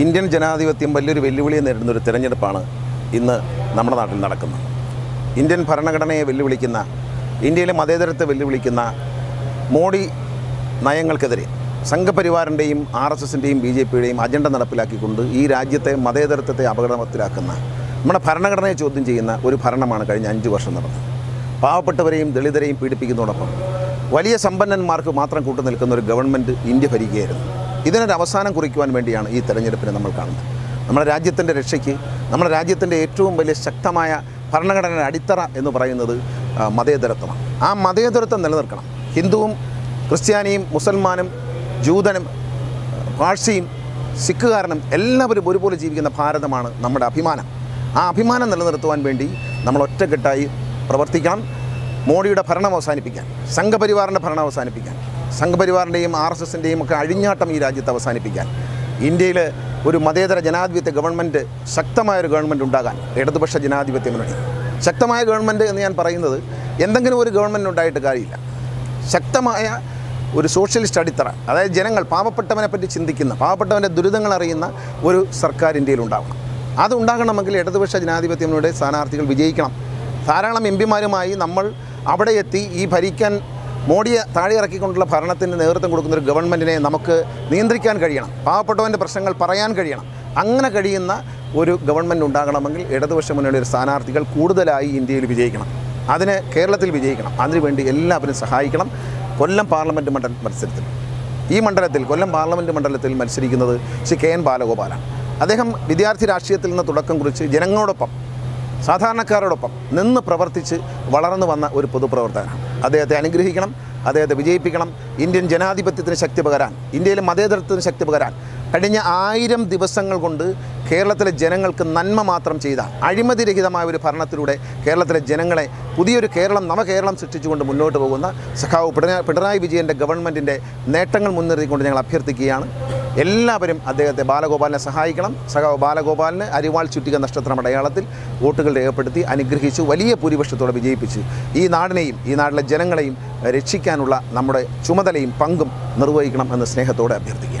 Indian ജനാധിപത്യം വലിയൊരു വെല്ലുവിളി നേരിടുന്ന ഒരു തിരഞ്ഞെടുപ്പാണ് ഇന്ന് നമ്മുടെ നാട്ടിൽ നടക്കുന്നത്. ഇന്ത്യൻ ഭരണഘടനയെ വെല്ലുവിളിക്കുന്ന ഇന്ത്യയിലെ മതേതരത്തെ വെല്ലുവിളിക്കുന്ന മോഡി നയങ്ങൾക്കെതിരെ സംഘപരിവാറിന്റെയും ആർ എസ് എസിന്റെയും ബി ജെ പിയുടെയും അജണ്ട നടപ്പിലാക്കിക്കൊണ്ട് ഈ രാജ്യത്തെ മതേതരത്വത്തെ അപകടത്തിലാക്കുന്ന നമ്മുടെ ഭരണഘടനയെ ചോദ്യം ചെയ്യുന്ന ഒരു ഭരണമാണ് കഴിഞ്ഞ അഞ്ച് വർഷം നടന്നത്. പാവപ്പെട്ടവരെയും ദളിതരെയും പീഡിപ്പിക്കുന്നതോടൊപ്പം വലിയ സമ്പന്നന്മാർക്ക് മാത്രം കൂട്ടുനിൽക്കുന്ന ഒരു ഗവൺമെന്റ് ഇന്ത്യ ഭരിക്കുകയായിരുന്നു. ഇതിനൊരു അവസാനം കുറിക്കുവാൻ വേണ്ടിയാണ് ഈ തെരഞ്ഞെടുപ്പിനെ നമ്മൾ കാണുന്നത്. നമ്മുടെ രാജ്യത്തിന്റെ രക്ഷയ്ക്ക് നമ്മുടെ രാജ്യത്തിന്റെ ഏറ്റവും വലിയ ശക്തമായ ഭരണഘടനയുടെ അടിത്തറ എന്ന് പറയുന്നത് മതേതരത്വമാണ്. ആ മതേതരത്വം നിലനിർത്തണം. ഹിന്ദുവും ക്രിസ്ത്യാനിയും മുസൽമാനും ജൂതനും പാഴ്സിയും സിഖുകാരനും എല്ലാവരും ഒരുപോലെ ജീവിക്കുന്ന ഭാരതമാണ് നമ്മുടെ അഭിമാനം. ആ അഭിമാനം നിലനിർത്തുവാൻ വേണ്ടി നമ്മൾ ഒറ്റക്കെട്ടായി പ്രവർത്തിക്കണം. മോഡിയുടെ ഭരണം അവസാനിപ്പിക്കാൻ സംഘപരിവാറിന്റെ ഭരണം അവസാനിപ്പിക്കാൻ. സംഘപരിവാറിന്റെയും ആർ എസ് എസിന്റെയും ഒക്കെ അഴിഞ്ഞാട്ടം ഈ രാജ്യത്ത് അവസാനിപ്പിക്കാൻ ഇന്ത്യയിൽ ഒരു മതേതര ജനാധിപത്യ ഗവൺമെന്റ് ശക്തമായൊരു ഗവൺമെന്റ് ഉണ്ടാകാൻ ഇടതുപക്ഷ ജനാധിപത്യ മുന്നണി. ശക്തമായ ഗവൺമെന്റ് എന്ന് ഞാൻ പറയുന്നത് എന്തെങ്കിലും ഒരു ഗവൺമെന്റ് ഉണ്ടായിട്ട് കാര്യമില്ല. ശക്തമായ ഒരു സോഷ്യലിസ്റ്റ് അടിത്തറ അതായത് ജനങ്ങൾ പാവപ്പെട്ടവനെ പറ്റി ചിന്തിക്കുന്ന പാവപ്പെട്ടവന്റെ ദുരിതങ്ങൾ അറിയുന്ന ഒരു സർക്കാർ ഇന്ത്യയിൽ ഉണ്ടാവണം. അതുണ്ടാകണമെങ്കിൽ ഇടതുപക്ഷ ജനാധിപത്യങ്ങളുടെ സ്ഥാനാർത്ഥികൾ വിജയിക്കണം. ധാരാളം എം പിമാരുമായി നമ്മൾ അവിടെ എത്തി ഈ ഭരിക്കാൻ മോഡിയെ താഴെ ഇറക്കിക്കൊണ്ടുള്ള ഭരണത്തിന് നേതൃത്വം കൊടുക്കുന്ന ഒരു ഗവൺമെന്റിനെ നമുക്ക് നിയന്ത്രിക്കാൻ കഴിയണം. പാവപ്പെട്ടവന്റെ പ്രശ്നങ്ങൾ പറയാൻ കഴിയണം. അങ്ങനെ കഴിയുന്ന ഒരു ഗവൺമെന്റ് ഉണ്ടാകണമെങ്കിൽ ഇടതുപക്ഷ മുന്നണിയുടെ സ്ഥാനാർത്ഥികൾ കൂടുതലായി ഇന്ത്യയിൽ വിജയിക്കണം. അതിന് കേരളത്തിൽ വിജയിക്കണം. അതിനുവേണ്ടി എല്ലാവരും സഹായിക്കണം. കൊല്ലം പാർലമെന്റ് മണ്ഡല മത്സരത്തിൽ. ഈ മണ്ഡലത്തിൽ കൊല്ലം പാർലമെന്റ് മണ്ഡലത്തിൽ മത്സരിക്കുന്നത് ശ്രീ കെ എൻ ബാലഗോപാലാണ്. അദ്ദേഹം വിദ്യാർത്ഥി രാഷ്ട്രീയത്തിൽ നിന്ന് തുടക്കം കുറിച്ച് ജനങ്ങളോടൊപ്പം സാധാരണക്കാരോടൊപ്പം നിന്ന് പ്രവർത്തിച്ച് വളർന്നു വന്ന ഒരു പൊതുപ്രവർത്തകനാണ്. അദ്ദേഹത്തെ അനുഗ്രഹിക്കണം. അദ്ദേഹത്തെ വിജയിപ്പിക്കണം. ഇന്ത്യൻ ജനാധിപത്യത്തിന് ശക്തി പകരാൻ ഇന്ത്യയിലെ മതേതരത്വത്തിന് ശക്തി പകരാൻ. കഴിഞ്ഞ ആയിരം ദിവസങ്ങൾ കൊണ്ട് കേരളത്തിലെ ജനങ്ങൾക്ക് നന്മ മാത്രം ചെയ്ത അഴിമതിരഹിതമായ ഒരു ഭരണത്തിലൂടെ കേരളത്തിലെ ജനങ്ങളെ പുതിയൊരു കേരളം നവകേരളം സൃഷ്ടിച്ചുകൊണ്ട് മുന്നോട്ട് പോകുന്ന സഖാവ് പിണറായി വിജയന്റെ ഗവൺമെന്റിന്റെ നേട്ടങ്ങൾ മുൻനിർത്തിക്കൊണ്ട് ഞങ്ങൾ അഭ്യർത്ഥിക്കുകയാണ്. എല്ലാവരും അദ്ദേഹത്തെ ബാലഗോപാലിനെ സഹായിക്കണം. സഖാവ് ബാലഗോപാലിന് അരിവാൾ ചുറ്റിക നക്ഷത്രം അടയാളത്തിൽ വോട്ടുകൾ രേഖപ്പെടുത്തി അനുഗ്രഹിച്ചു വലിയ ഭൂരിപക്ഷത്തോടെ വിജയിപ്പിച്ചു ഈ നാടിനെയും ഈ നാട്ടിലെ ജനങ്ങളെയും രക്ഷിക്കാനുള്ള നമ്മുടെ ചുമതലയും പങ്കും നിർവഹിക്കണം എന്ന് സ്നേഹത്തോടെ അഭ്യർത്ഥിക്കുന്നു.